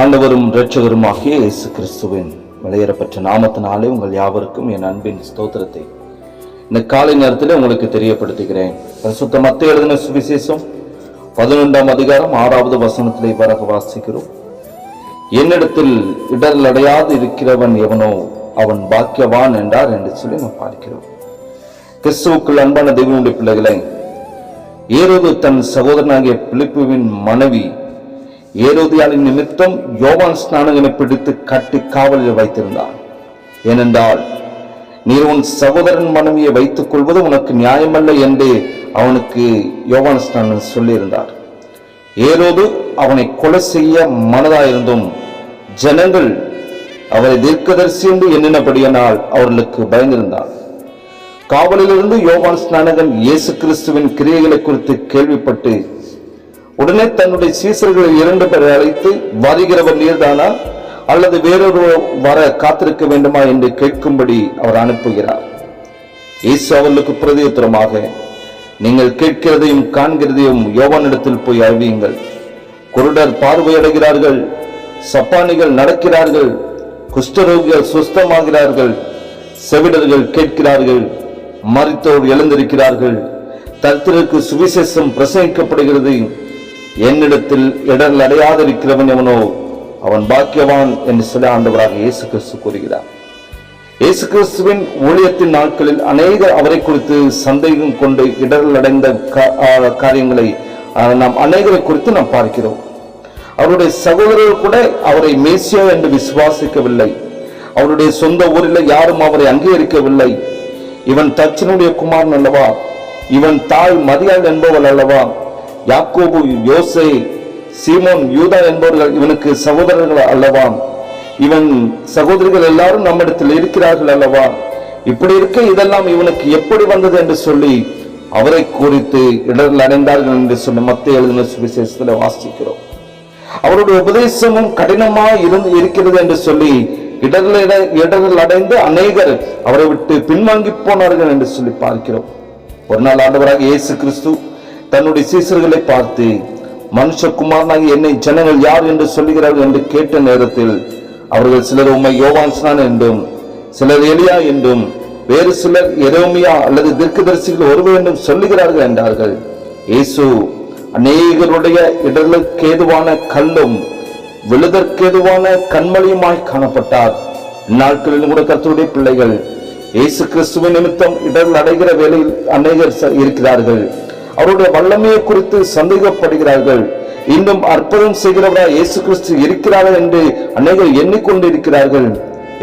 ஆண்டவரும் இரட்சகருமாகிய இயேசு கிறிஸ்துவின் விளையேறப்பட்ட நாமத்தினாலே உங்கள் யாவருக்கும் என் அன்பின் ஸ்தோத்திரத்தை. இந்த காலை நேரத்தில் உங்களுக்கு தெரியப்படுத்துகிறேன். சுத்த மத்த எழுதின சுவிசேஷம் பதினொன்றாம் அதிகாரம் ஆறாவது வசனத்திலே வரக வாசிக்கிறோம். என்னிடத்தில் இடர் அடையாது இருக்கிறவன் எவனோ அவன் பாக்கியவான் என்றார் என்று சொல்லி நாம் பார்க்கிறோம். கிறிஸ்துவுக்குள் அன்பான தெய்வனுடைய பிள்ளைகளை ஏரோது தன் சகோதரனாகிய பிலிப்புவின் மனைவி ஏரோதியாளின் நிமித்தம் யோவான் ஸ்நானகனை பிடித்து கட்டி காவலில் வைத்திருந்தான். ஏனென்றால் நீர் உன் சகோதரன் மனைவியை வைத்துக் கொள்வது உனக்கு நியாயமல்ல என்று அவனுக்கு யோவான் ஸ்நானன் சொல்லியிருந்தார். ஏரோது அவனை கொலை செய்ய மனதாயிருந்தும் ஜனங்கள் அவரை தீர்க்கதரிசி என்று எண்ணினபடியினால் அவர்களுக்கு பயந்திருந்தார். காவலிலிருந்து யோவான் ஸ்நானகன் இயேசு கிறிஸ்துவின் கிரியைகளை குறித்து கேள்விப்பட்டு உடனே தன்னுடைய சீசர்களில் இரண்டு பேரை அழைத்து வருகிறவர் நீர்தானா? அல்லது வேறொரு வர காத்திருக்க வேண்டுமா என்று கேட்கும்படி அவர் அனுப்புகிறார். இயேசு அவர்களுக்கு பிரதியுத்தரமாக நீங்கள் கேட்கிறதையும் காண்கிறதையும் யோவானிடத்தில் போய் அறிவியுங்கள் குருடர் பார்வையடைகிறார்கள் சப்பானிகள் நடக்கிறார்கள் குஷ்டரோகிகள் சுஸ்தமாகிறார்கள் செவிடர்கள் கேட்கிறார்கள் மறித்தோர் எழுந்திருக்கிறார்கள் தத்திற்கு சுவிசேஷம் பிரசங்கிக்கப்படுகிறது. என்னிடத்தில் இடர்கள் அடையாதிருக்கிறவன் எவனோ அவன் பாக்கியவான் என்று சில ஆண்டவராக இயேசு கிறிஸ்து கூறுகிறார். இயேசு கிறிஸ்துவின் ஊழியத்தின் நாட்களில் அநேகர் அவரை குறித்து சந்தேகம் கொண்டு இடல் அடைந்த கா- ஆ, காரியங்களை நாம் அநேகரை குறித்து நாம் பார்க்கிறோம். அவருடைய சகோதரர்கள் கூட அவரை மேசியா என்று விசுவாசிக்கவில்லை. அவருடைய சொந்த ஊரில் யாரும் அவரை அங்கீகரிக்கவில்லை. இவன் தச்சனுடைய குமாரன் அல்லவா? இவன் தாய் மதியாள் என்பவள் அல்லவா? யாக்கோபு யோசை சீமோன் யூதா என்பவர்கள் இவனுக்கு சகோதரர்கள் அல்லவா? இவன் சகோதரிகள் எல்லாரும் நம்மிடத்தில் இருக்கிறார்கள் அல்லவா? இப்படி இருக்க இதெல்லாம் இவனுக்கு எப்படி வந்தது என்று சொல்லி அவரை குறித்து இடர்கள் அடைந்தார்கள் என்று சொல்லி மத்திய எழுதின சுவிசேஷத்தில் வாசிக்கிறோம். அவருடைய உபதேசமும் கடினமா இருந்து இருக்கிறது என்று சொல்லி இடர்கள் இடர்கள் அடைந்து அநேகர் அவரை விட்டு பின்வாங்கி போனார்கள் என்று சொல்லி பார்க்கிறோம். ஒரு நாள் ஆண்டவராக இயேசு கிறிஸ்து தன்னுடைய சீசர்களை பார்த்து மனுஷகுமாரனாக என்னை ஜனங்கள் யார் என்று சொல்லுகிறார்கள் என்று கேட்ட நேரத்தில் அவர்கள் சிலர் உம்மை யோவான் என்றும் சிலர் எலியா என்றும் வேறு சிலர் எரோமியா அல்லது தீர்க்கதரிசிகள் ஒருவர் என்றும் சொல்லுகிறார்கள் என்றார்கள். இயேசு அநேகருடைய இடலுக்கேதுவான கல்லும் விழுதற்கேதுவான கண்மலையுமாய் காணப்பட்டார். நாட்களிலும் கூட கர்த்தருடைய பிள்ளைகள் இயேசு கிறிஸ்துவின் நிமித்தம் இடர்கள் அடைகிற வேளையில் அநேகர் இருக்கிறார்கள். அவருடைய வல்லமையை குறித்து சந்தேகப்படுகிறார்கள். இன்னும் அற்புதம் செய்கிறவராய் இயேசு கிறிஸ்து இருக்கிறார்கள் என்று அநேகர் எண்ணிக்கொண்டிருக்கிறார்கள்.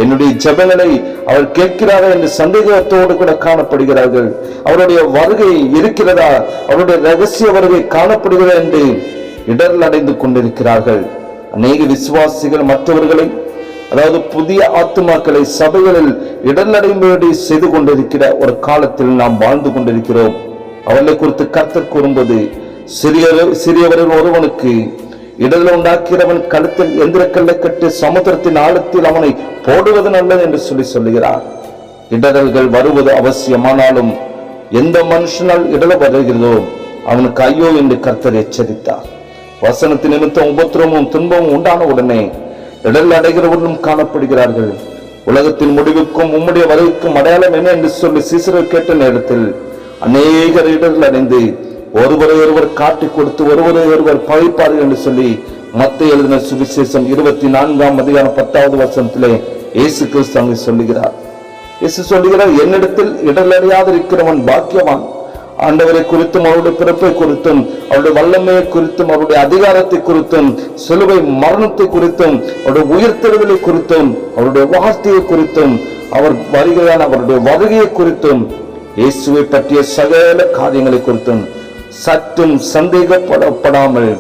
என்னுடைய ஜபங்களை அவர் கேட்கிறாரா என்று சந்தேகத்தோடு கூட காணப்படுகிறார்கள். அவருடைய வருகை இருக்கிறதா? அவருடைய ரகசிய வருகை காணப்படுகிறதா என்று இடர் அடைந்து கொண்டிருக்கிறார்கள். அநேக விசுவாசிகள் மற்றவர்களை அதாவது புதிய ஆத்துமாக்களை சபைகளில் இடர்நடைமுறை செய்து கொண்டிருக்கிற ஒரு காலத்தில் நாம் வாழ்ந்து கொண்டிருக்கிறோம். அவனை குறித்து கர்த்தர் கூறும்போது சிறிய சிறியவர்கள் ஒருவனுக்கு இடத்தில் உண்டாக்கிறவன் கழுத்தில் எந்திரக்கல்லை கட்டி சமுத்திரத்தின் ஆழத்தில் அவனை போடுவது நல்லது என்று சொல்லி சொல்லுகிறார். இடரல்கள் வருவது அவசியமானாலும் எந்த மனுஷனால் இடல வருகிறதோ அவனுக்கு ஐயோ என்று கர்த்தர் எச்சரித்தார். வசனத்தின் நிமித்தம் உபத்திரமும் துன்பமும் உண்டான உடனே இடல் அடைகிறவர்களும் காணப்படுகிறார்கள். உலகத்தின் முடிவுக்கும் உம்முடைய வருகைக்கும் அடையாளம் என்ன என்று சொல்லி சீசரர் கேட்ட நேரத்தில் அநேகர் இடர்கள் அடைந்து ஒருவரை ஒருவர் காட்டிக் கொடுத்து ஒருவரை ஒருவர் பழிப்பார்கள் என்று சொல்லி மத்திய எழுதின சுவிசேஷம் இருபத்தி நான்காம் அதிகாரம் பத்தாவது வருஷத்திலே இயேசு கிறிஸ்து அங்கே சொல்லுகிறார். இயேசு சொல்லுகிறார் என்னிடத்தில் இடரடையாது இருக்கிறவன் பாக்கியவான். ஆண்டவரை குறித்தும் அவருடைய பிறப்பை குறித்தும் அவருடைய வல்லமையை குறித்தும் அவருடைய அதிகாரத்தை குறித்தும் சிலுவை மரணத்தை குறித்தும் அவருடைய உயிர்த்தெழுதலை குறித்தும் அவருடைய வார்த்தையை குறித்தும் அவர் வருகிறான் அவருடைய வருகையை குறித்தும் இயேசுவை பற்றிய சகல காரியங்களை குறித்தும் சற்றும் சந்தேகப்படப்படாமல்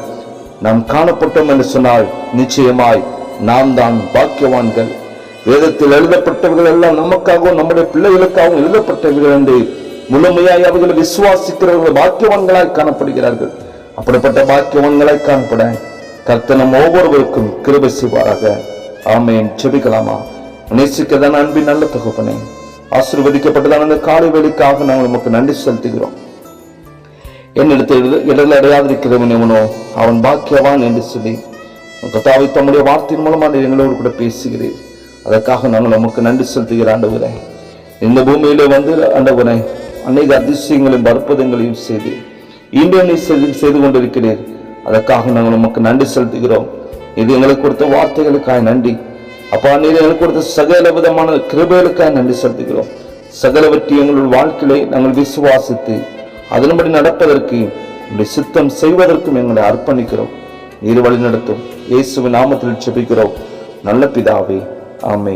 நாம் காணப்பட்டோம் என்று சொன்னால் நிச்சயமாய் நாம் தான் பாக்கியவான்கள். வேதத்தில் எழுதப்பட்டவர்கள் எல்லாம் நமக்காகவும் நம்முடைய பிள்ளைகளுக்காகவும் எழுதப்பட்டவர்கள் என்று முழுமையாய் அவர்கள் விசுவாசிக்கிறவர்கள் பாக்கியவான்களாய் காணப்படுகிறார்கள். அப்படிப்பட்ட பாக்கியவான்களாய் காணப்பட கர்த்தனம் ஒவ்வொருவருக்கும் கிருபை செய்வாராக. செபிக்கலாமா நேசிக்கதான் அன்பின் நல்ல தகப்பனே ஆசீர்வதிக்கப்பட்டதான அந்த காலை வேலைக்காக நாங்கள் நமக்கு நன்றி செலுத்துகிறோம். என்னிடத்தில் இடரில் அடையாதிருக்கிறவன் எவனோ அவன் பாக்கியவான் என்று சொல்லி கத்தாவை தம்முடைய வார்த்தையின் மூலமாக நீர் எங்களோடு கூட பேசுகிறீர். அதற்காக நாங்கள் உமக்கு நன்றி செலுத்துகிற ஆண்டவரே இந்த பூமியிலே வந்து ஆண்டவரே அநேக அதிசயங்களையும் அற்புதங்களையும் செய்து இன்றைய நீ செய்து செய்து கொண்டிருக்கிறீர். அதற்காக நாங்கள் உமக்கு நன்றி செலுத்துகிறோம். இது எங்களுக்கு கொடுத்த வார்த்தைகளுக்காக நன்றி. அப்பா நீர் எனக்கு கொடுத்த சகல விதமான கிருபைகளுக்காக நன்றி செலுத்துகிறோம். சகலவற்றை எங்களுடைய வாழ்க்கையை நாங்கள் விசுவாசித்து அதன்படி நடப்பதற்கு உடைய சித்தம் செய்வதற்கும் எங்களை அர்ப்பணிக்கிறோம். நீர் வழி நடத்தும். இயேசுவின் நாமத்தில் செபிக்கிறோம். நல்ல பிதாவே ஆமே